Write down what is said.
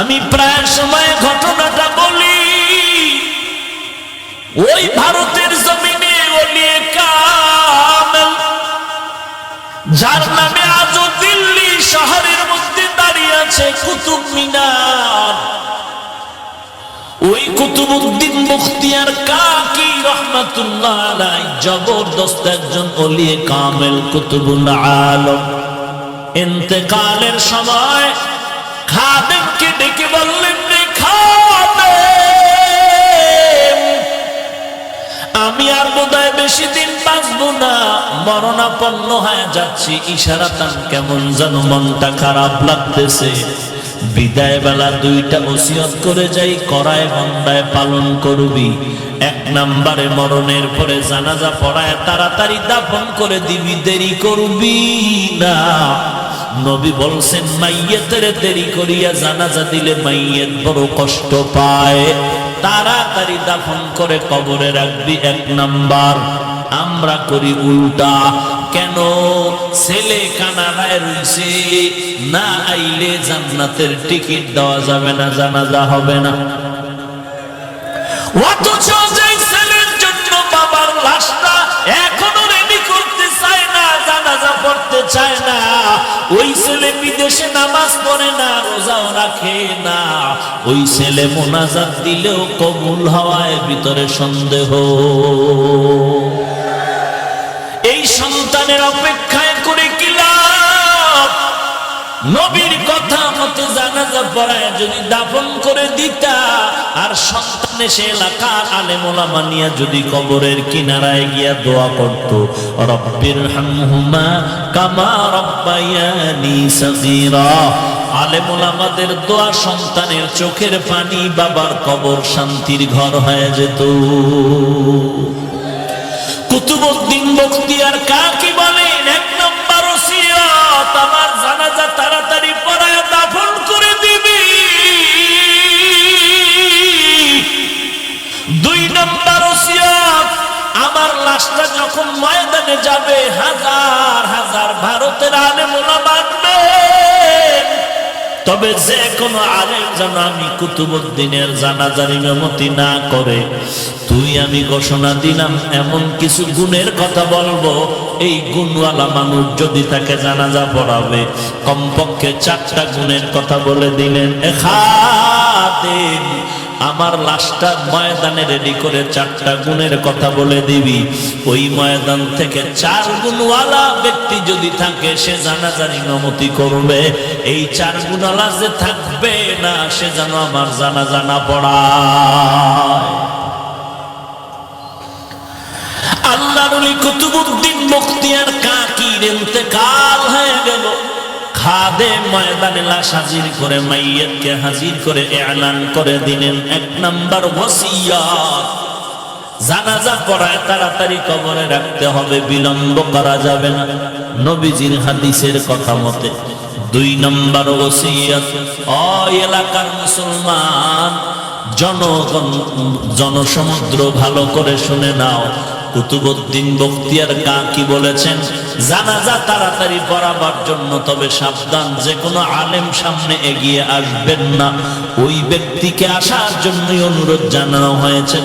আমি প্রায় সময় ঘটনাটা বলি। ওই ভারতের জমিনে ওলিয়ে কামেল, যার নামে আজও দিল্লি শহরের মধ্যে দাঁড়িয়ে আছে কুতুব মিনার ওই কুতুবুদ্দিন মুখতিয়ার আলাই জবরদস্ত একজন কামেল কুতুবুল আলম। সময় খাদেমকে ডেকে বললেন আমি আর বোধহয় বেশি দিন বাঁচবো না। মরণাপন্ন হয়ে যাচ্ছি, ইশারাতান কেমন যেন মনটা খারাপ লাগতেছে। বিদায় বেলা দুইটা ওসিয়ত করে যাই, করায় বন্দায় পালন করবি। এক নাম্বারে মরণের পরে জানাজা পড়ায় তাড়াতাড়ি দাফন করে দিবি, দেরি করবি না। নবী বলছেন, মাইয়েতের দেরি করিয়া জানাজা দিলে মাইয়েত বড় কষ্ট পায়। তাড়াতাড়ি দাফন করে কবরে রাখবি এক নাম্বার। আমরা করি উল্টা। কেন ছেলে কানাডায় রয়েছে না আইলে জান্নাতের টিকিট দেওয়া যাবে না, জানাজা হবে না। এখনও রেডি করতে চায় না, জানাজা পড়তে চায় না, ওই ছেলে বিদেশে নামাজ পড়ে না, রোজাও রাখে না। ওই ছেলে মোনাজাত দিলেও কবুল হওয়ায় ভিতরে সন্দেহ। নবীর কথা মতো জানাজা পড়ায় যদি দাফন করে দিতা, আর সন্তান এসে এলাকার আলেমোলা মানিয়া যদি কবরের কিনারায় গিয়া দোয়া করত, রব্বির হামহুমা কামা রব্বায়ানি সগীরা। দোয়া সন্তানের চোখের পানি বাবার কবর শান্তির ঘর হয়ে যেত। কুতুবুদ্দিন বখতিয়ার কাকি বলেন? এক নম্বর আমার জানাজা তাড়াতাড়ি লাশটা যখন ময়দানে যাবে, হাজার হাজার ভারতের আলেমুলা মানবে তবে যে কোনো আলেম যেন আমি কুতুবুদ্দিনের জানাজার ইমামতি না করে, তুই আমি ঘোষণা দিলাম, এমন কিছু গুণের কথা বলব। এই গুণওয়ালা মানুষ যদি তাকে জানাজা পড়াবে, কমপক্ষে চারটা গুণের কথা বলে দিলেন। এখাদিন আমার লাশটা ময়দানে রেডি করে চারটা গুণের কথা বলে দিবি। ওই ময়দান থেকে চার গুণওয়ালা ব্যক্তি যদি থাকে, সে জানাজার ইমামতি করবে। এই চার গুণওয়ালা যে থাকবে না, সে যেন আমার জানা জানা পড়া আল্লাহর কুতুবুদ্দিন মুখতিয়ার কাকির ইন্তেকাল হয়ে গেল। খাদে ময়দানে লাশ হাজির করে, মাইয়াতকে হাজির করে এলান করে দিলেন। এক নাম্বার ওসিয়াত জানাজা পড়ায় তাড়াতাড়ি কবরে রাখতে হবে, বিলম্ব করা যাবে না। নবীজির হাদিসের কথা মতে, দুই নম্বর ওসিয়ত অ এলাকার মুসলমান, জনগণ, জনসমুদ্র ভালো করে শুনে নাও। কুতুবুদ্দিন বক্তিয়ার গা কি বলেছেন? জানাজা তাড়াতাড়ি পড়াবার জন্য তবে সাবধান যে কোনো আলেম সামনে এগিয়ে আসবেন না। ওই ব্যক্তিকে আসার জন্যই অনুরোধ জানানো হয়েছে।